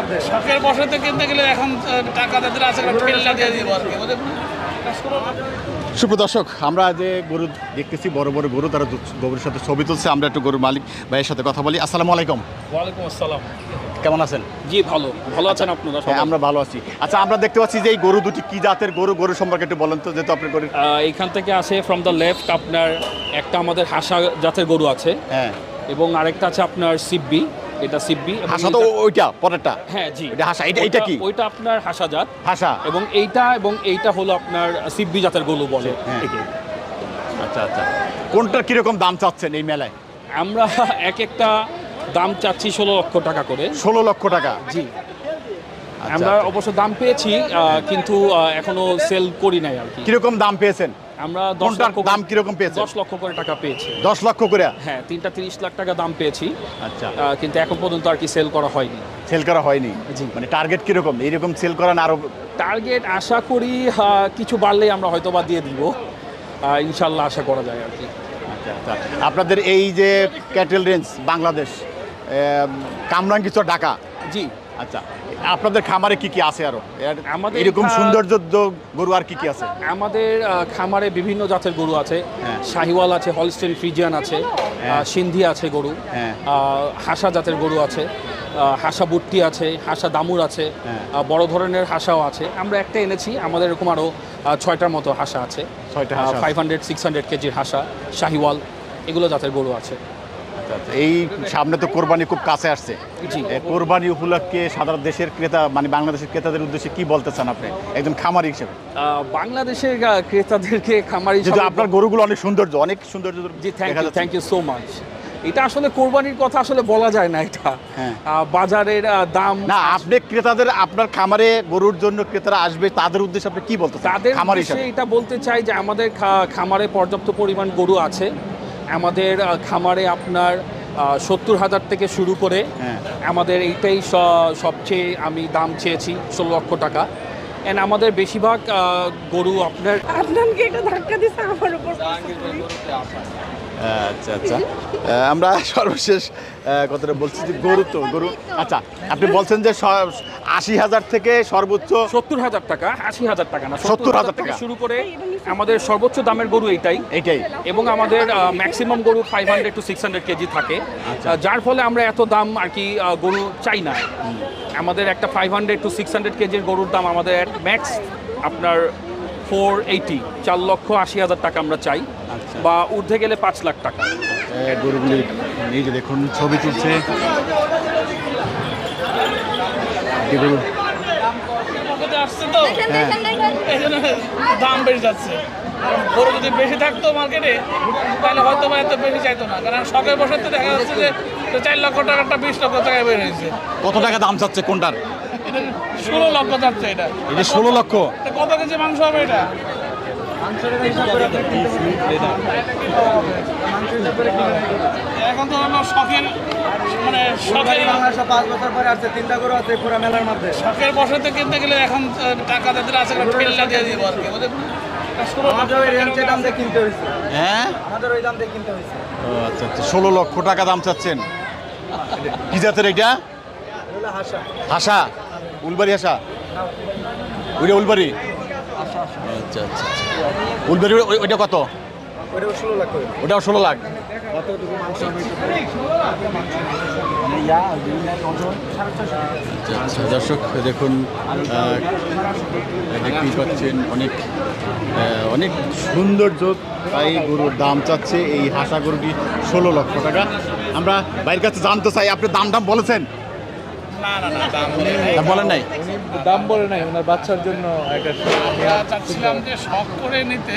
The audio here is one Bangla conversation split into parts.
মধ্যে শখের বসাতে কিনতে গেলে এখন টাকা যাদের আছে দিয়ে দিব আর কি বুঝলেন সুপ্রদর্শক আমরা যে গরু দেখতেছি বড় বড় গরু তারা গরুর সাথে ছবি তুলছে আমরা একটু গরুর মালিক ভাইয়ের সাথে কথা বলি। আসসালামু আলাইকুম। ওয়ালাইকুম আসসালাম। কেমন আছেন? জি ভালো। ভালো আছেন আপনারা হ্যাঁ আমরা ভালো আছি। আচ্ছা আমরা দেখতে পাচ্ছি যে এই গরু দুটি কি জাতের গরু? গরু সম্পর্কে একটু বলেন তো যেহেতু আপনি গরু আহ, এইখান থেকে আসে ফ্রম দ্য লেফট আপনার একটা আমাদের হাসা জাতের গরু আছে। হ্যাঁ। এবং আরেকটা আছে আপনার সিব্বি। এটা সিব্বি হাসা তো ওইটা পরেরটা হ্যাঁ জি। এটা হাসা, এটা- এটা কি? ওইটা আপনার হাসা জাত। হাসা। এবং এইটা এবং এইটা হলো আপনার সিব্বি জাতের গরু বলে। হ্যাঁ। আচ্ছা আচ্ছা। কোনটার কীরকম দাম চাচ্ছেন এই মেলায়? আমরা এক একটা দাম চাচ্ছি ষোলো লক্ষ টাকা করে। ষোলো লক্ষ টাকা। জি। আচ্ছা, আমরা আচ্ছা। অবশ্য দাম পেয়েছি কিন্তু এখনও সেল করি নাই আর কি। কীরকম দাম পেয়েছেন? আমরা কোনটার দাম কীরকম পেয়েছেন দশ লক্ষ করে টাকা পেয়েছি। দশ লক্ষ করে? হ্যাঁ তিনটা তিরিশ লাখ টাকা দাম পেয়েছি। আচ্ছা। কিন্তু এখন পর্যন্ত আর কি সেল করা হয়নি। সেল করা হয়নি? জি। মানে টার্গেট কীরকম? এইরকম সেল করেন আরও টার্গেট আশা করি কিছু বাড়লেই আমরা হয়তো বা দিয়ে দিব। ইনশাল্লাহ আশা করা যায় আর কি। আচ্ছা আচ্ছা। আপনাদের এই যে ক্যাটেল রেঞ্জ বাংলাদেশ কামরাঙ্গিচ ঢাকা? জি। আচ্ছা। আপনাদের খামারে কি কি আছে আরও আমাদের এরকম সৌন্দর্য গরু আর কি কি আছে আমাদের খামারে বিভিন্ন জাতের গরু আছে হ্যাঁ। শাহিওয়াল আছে হলস্টেন ফ্রিজিয়ান আছে হ্যাঁ। সিন্ধি আছে গরু হ্যাঁ। হাসা জাতের গরু আছে হাসা বুট্টি আছে হাসা দামুর আছে। বড় ধরনের হাসাও আছে আমরা একটা এনেছি আমাদের এরকম আরও ছয়টার মতো হাসা আছে ছয়টা ফাইভ হান্ড্রেড সিক্স হান্ড্রেড কেজির হাসা শাহিওয়াল এগুলো জাতের গরু আছে আচ্ছা, আচ্ছা। এই সামনে তো কোরবানি খুব কাছে আসছে। কোরবানি উপলক্ষে সাধারণ দেশের ক্রেতা মানে বাংলাদেশের ক্রেতাদের উদ্দেশ্যে কি বলতে চান আপনি? একজন খামারি হিসেবে। বাংলাদেশের ক্রেতাদেরকে খামারি হিসাবে- আপনার গরুগুলো অনেক সৌন্দর্য অনেক সৌন্দর্য জি thank you thank you so much এটা আসলে কোরবানির কথা আসলে বলা যায় না এটা। হ্যাঁ। বাজারের দাম না আপনি ক্রেতাদের আপনার খামারে গরুর জন্য ক্রেতারা আসবে তাদের উদ্দেশ্যে আপনি কি বলতে তাদের এটা বলতে চাই যে আমাদের খামারে পর্যাপ্ত পরিমাণ গরু আছে। আমাদের খামারে আপনার সত্তর হাজার থেকে শুরু করে হ্যাঁ। আমাদের এইটাই স- সবচেয়ে আমি দাম চেয়েছি ষোলো লক্ষ টাকা অ্যান্ড আমাদের বেশিরভাগ গরু আপনার আপনাকে একটা ধাক্কা দিছে আচ্ছা আচ্ছা। আমরা সর্বশেষ কথাটা বলছি যে গরু তো গরু। আচ্ছা আপনি বলছেন যে আশি হাজার থেকে সর্বোচ্চ সত্তর হাজার টাকা আশি হাজার টাকা না সত্তর হাজার টাকা। শুরু করে আমাদের সর্বোচ্চ দামের গরু এইটাই। এইটাই। এবং আমাদের ম্যাক্সিমাম গরু five hundred to six hundred KG থাকে। আচ্ছা। যার ফলে আমরা এত দাম আর কি গরু চাই না। আমাদের একটা five hundred to six hundred কেজির গরুর দাম আমাদের ম্যাক্স আপনার ফোর এইটি চার লক্ষ আশি হাজার টাকা আমরা চাই। বা ঊর্ধ্বে গেলে পাঁচ লাখ টাকা। গরুগুলি এই যে দেখুন ছবি তুলছে। তো। হ্যাঁ। এই জন্য দাম বেড়ে যাচ্ছে। গরু যদি বেশি থাকতো মার্কেটে তাহলে হয়তো বা এত বেশি চাইতো না। কারণ শখের বসাতে দেখা যাচ্ছে যে চার লক্ষ টাকাটা বিশ লক্ষ টাকায় বের হয়েছে। কত টাকা দাম চাচ্ছে কোনটার? ষোলো লক্ষ যাচ্ছে এটা। এটা ষোলো লক্ষ। তা কত কেজি মাংস হবে এটা? এখন তো হলো শখের মানে শখের বাংলাদেশে পাঁচ বছর পরে আসছে তিনটা গরু আছে পুরো মেলার মধ্যে। শখের বসাতে কিনতে গেলে এখন টাকা যাদের আছে ঠেল্লা দিয়ে দিব আর কি ষোলো লক্ষ রেঞ্জের দাম দিয়ে কিনতে হয়েছে। হ্যাঁ? আমাদের ওই দাম দিয়ে কিনতে আচ্ছা আচ্ছা ষোলো লক্ষ টাকা দাম চাচ্ছেন। কি জাতের এটা? হাসা। হাসা? উলবাড়ি হাসা? ওইটা উলবাড়ি? আচ্ছা আচ্ছা আচ্ছা। ওই- ওইটা কত? ওইটাও ষোলো লাখ ওটাও ষোলো লাখ। আচ্ছা, আচ্ছা। দর্শক দেখুন দেখতেই পাচ্ছেন অনেক অনেক সৌন্দর্য তাই গরুর দাম চাচ্ছে। এই হাসা গরুটি ষোলো লক্ষ টাকা। আমরা বাইরের কাছে জানতে চাই আপনি দাম দাম বলেছেন? না না না দাম বলেন নাই দাম বলে নাই ওনার বাচ্চার জন্য একটা আমরা চাচ্ছিলাম যে শখ করে নিতে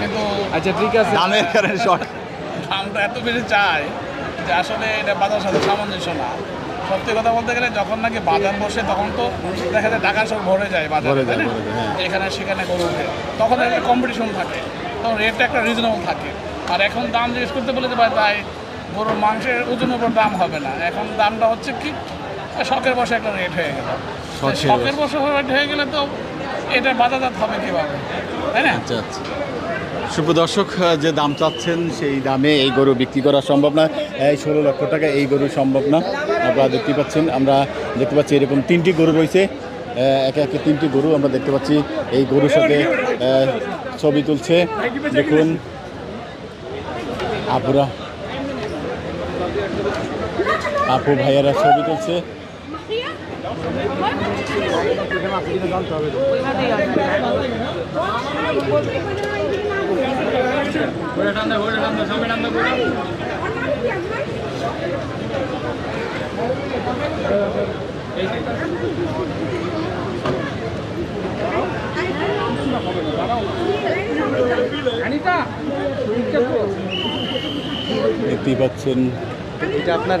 কিন্তু আচ্ছা ঠিক আছে দামের কারণে শর্ট দামটা এত বেশি চাই যে আসলে এটা বাজার সাথে সামঞ্জস্য না সত্যি কথা বলতে গেলে যখন নাকি বাজার বসে তখন তো দেখা যায় টাকা সব ভরে যায় বাজারে হ্যাঁ। এখানে সেখানে গরু তখন একটা কম্পিটিশন থাকে তখন রেটটা একটা রিজনেবল থাকে আর এখন দাম জিজ্ঞেস করতে বলে যে ভাই তাই গরুর মাংসের ওজনের উপর দাম হবে না এখন দামটা হচ্ছে কি শখের বসে একটা রেট হয়ে গেল। শখের বসে রেট হয়ে গেলে তো এটা বাজারজাত হবে কীভাবে? তাই না? আচ্ছা আচ্ছা। সুপ্রদর্শক যে দাম চাচ্ছেন সেই দামে এই গরু বিক্রি করা সম্ভব না। এই ষোলো লক্ষ টাকা এই গরু সম্ভব না। আপনারা দেখতে পাচ্ছেন আমরা দেখতে পাচ্ছি এরকম তিনটি গরু রয়েছে। একে একে তিনটি গরু আমরা দেখতে পাচ্ছি। এই গরুর সাথে ছবি তুলছে। দেখুন। আপুরা আপু ভাইয়ারা ছবি তুলছে। দেখতেই পাচ্ছেন। এটা আপনার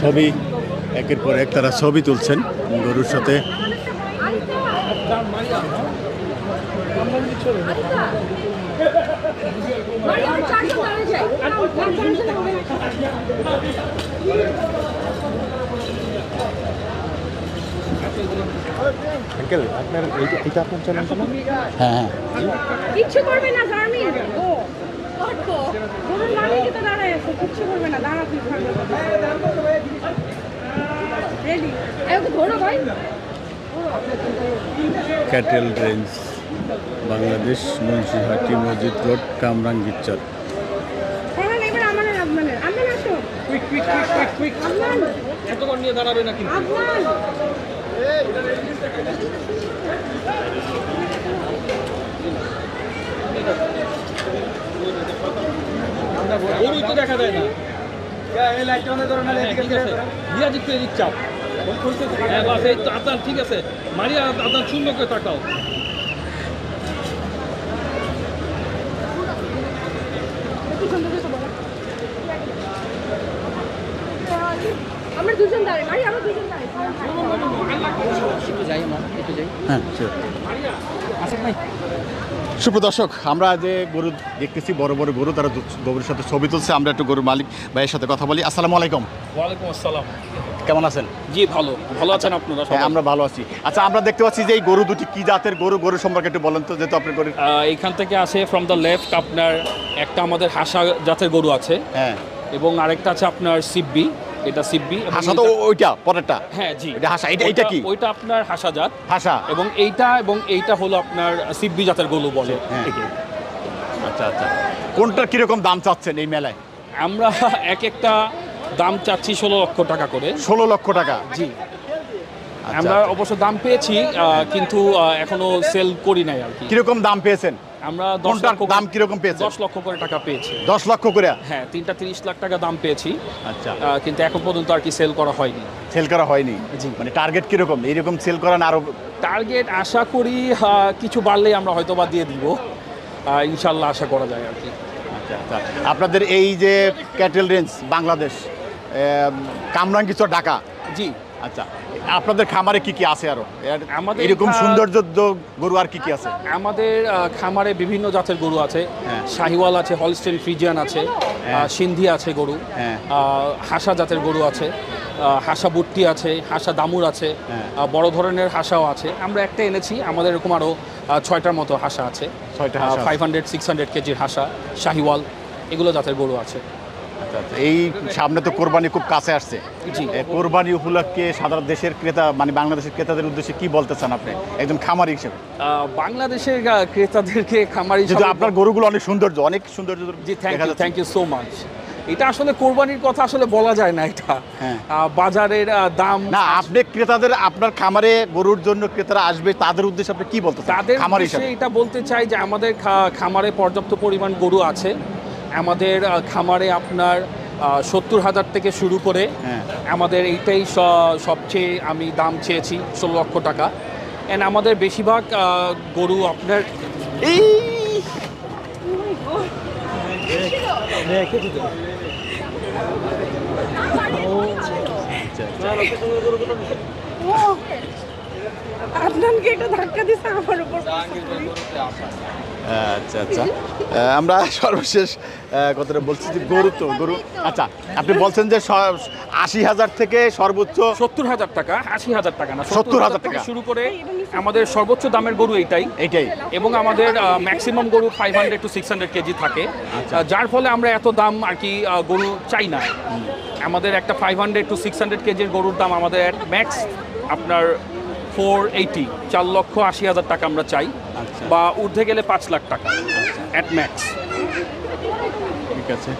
ছবি একের পর এক তারা ছবি তুলছেন। গরুর সাথে। আঙ্কেল আপনার এইটা এটা আপনার চ্যানেল হ্যাঁ হ্যাঁ। কিচ্ছু করবে না গরুর মালিকই তো দাঁড়ায় আছে কিচ্ছু করবে না দাঁড়া তুই রেডি ওকে ধরো ভাই। ক্যাটেল রেঞ্জ বাংলাদেশ মুন্সিহাটি মসজিদ রোড কামরাঙ্গিরচর হ্যাঁ হ্যাঁ এবার আমার আপনার আপনার আসো quick quick quick quick quick আপনার এতক্ষণ নিয়ে দাঁড়াবে না কিন্তু আপনার গরুই তো দেখা যায় না। হ্যাঁ, ঠিক আছে। দিয়া দিতে এদিক চাপ। হ্যাঁ বাস এই তো আদান ঠিক আছে। মারিয়া আদান শূন্য করে তাকাও। পিছন থেকে তো বলো আমরা দুজন দাঁড়াই। ভাই আমরা দুজন দাঁড়াই হ্যাঁ সুপ্রদর্শক আমরা যে গরু দেখতেছি বড় বড় গরু তারা গরুর সাথে ছবি তুলছে আমরা একটু গরুর মালিক ভাইয়ের সাথে কথা বলি। আসসালামু আলাইকুম। ওয়ালাইকুম আসসালাম। কেমন আছেন? জি ভালো। ভালো আছেন আপনারা হ্যাঁ আমরা ভালো আছি। আচ্ছা আমরা দেখতে পাচ্ছি যে এই গরু দুটি কি জাতের গরু? গরু সম্পর্কে একটু বলেন তো যেহেতু আপনি গরু এখান থেকে আসে ফ্রম দ্য লেফট আপনার একটা আমাদের হাসা জাতের গরু আছে। হ্যাঁ। এবং আরেকটা আছে আপনার সিব্বি। এটা সিব্বি হাসা তো ওইটা পরেরটা। হ্যাঁ জি। এটা হাসা, এটা- এটা কি? ওইটা আপনার হাসা জাত। হাসা। এবং এইটা এবং এইটা হলো আপনার সিব্বি জাতের গরু বলে। হ্যাঁ। আচ্ছা আচ্ছা। কোনটার কীরকম দাম চাচ্ছেন এই মেলায়? আমরা এক একটা দাম চাচ্ছি ষোলো লক্ষ টাকা করে। ষোলো লক্ষ টাকা? জি। আচ্ছা, আমরা আচ্ছা। অবশ্য দাম পেয়েছি কিন্তু এখনও সেল করি নাই আর কি। কীরকম দাম পেয়েছেন? আমরা দশ লক্ষ দাম কীরকম পেয়েছেন? দশ লক্ষ করে টাকা পেয়েছি। দশ লক্ষ করে? হ্যাঁ তিনটা তিরিশ লাখ টাকা দাম পেয়েছি। আচ্ছা। কিন্তু এখন পর্যন্ত আর কি সেল করা হয়নি। সেল করা হয়নি? জি। মানে টার্গেট কীরকম? এইরকম সেল করেন আরও টার্গেট আশা করি কিছু বাড়লেই আমরা হয়তো বা দিয়ে দিব। ইনশাল্লাহ আশা করা যায় আর কি। আচ্ছা আচ্ছা। আপনাদের এই যে ক্যাটেল রেঞ্জ বাংলাদেশ কামরাঙ্গিচর ঢাকা। জি। আচ্ছা। আপনাদের খামারে কি কি আছে আরও আমাদের এরকম সৌন্দর্য গরু আর কি কি আছে আমাদের খামারে বিভিন্ন জাতের গরু আছে হ্যাঁ। শাহিওয়াল আছে হলস্টেন ফ্রিজিয়ান আছে হ্যাঁ। সিন্ধি আছে গরু হ্যাঁ। হাসা জাতের গরু আছে হাসা বুট্টি আছে হাসা দামুর আছে। বড় ধরনের হাসাও আছে আমরা একটা এনেছি আমাদের এরকম আরও ছয়টার মতো হাসা আছে ছয়টা ফাইভ হান্ড্রেড সিক্স হান্ড্রেড কেজির হাসা শাহিওয়াল এগুলো জাতের গরু আছে এই সামনে তো কোরবানি খুব কাছে আসছে। কোরবানি উপলক্ষে সাধারণ দেশের ক্রেতা মানে বাংলাদেশের ক্রেতাদের উদ্দেশ্যে কি বলতে চান আপনি? একজন খামারি হিসেবে। বাংলাদেশের ক্রেতাদেরকে খামারি যেহেতু আপনার গরুগুলো অনেক সৌন্দর্য অনেক সৌন্দর্য জি thank you thank you so much এটা আসলে কোরবানির কথা আসলে বলা যায় না এটা। হ্যাঁ। বাজারের দাম না আপনি ক্রেতাদের আপনার খামারে গরুর জন্য ক্রেতারা আসবে তাদের উদ্দেশ্যে আপনি কি বলতে চান তাদের খামারি এটা বলতে চাই যে আমাদের খামারে পর্যাপ্ত পরিমাণ গরু আছে। আমাদের খামারে আপনার সত্তর হাজার থেকে শুরু করে হ্যাঁ। আমাদের এইটাই সবচেয়ে আমি দাম চেয়েছি ষোলো লক্ষ টাকা অ্যান্ড আমাদের বেশিরভাগ গরু আপনার এই ও আদনানকে একটা ধাক্কা দিছে আমার উপর আচ্ছা আচ্ছা। আমরা সর্বশেষ কথাটা বলছি যে গরু তো গরু। আচ্ছা আপনি বলছেন যে আশি হাজার থেকে সর্বোচ্চ সত্তর হাজার টাকা আশি হাজার টাকা না সত্তর হাজার টাকা। শুরু করে আমাদের সর্বোচ্চ দামের গরু এইটাই। এইটাই। এবং আমাদের ম্যাক্সিমাম গরু five hundred to six hundred KG থাকে। আচ্ছা। যার ফলে আমরা এত দাম আর কি গরু চাই না। আমাদের একটা five hundred to six hundred কেজির গরুর দাম আমাদের ম্যাক্স আপনার ফোর এইটি চার লক্ষ আশি হাজার টাকা আমরা চাই আচ্ছা। বা ঊর্ধ্বে গেলে পাঁচ লাখ টাকা অ্যাট ম্যাক্স ঠিক আছে।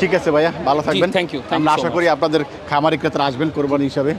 ঠিক আছে ভাইয়া ভালো থাকবেন। থ্যাংক ইউ আমরা আশা করি আপনাদের খামারি ক্রেতারা আসবেন কোরবানি হিসাবে।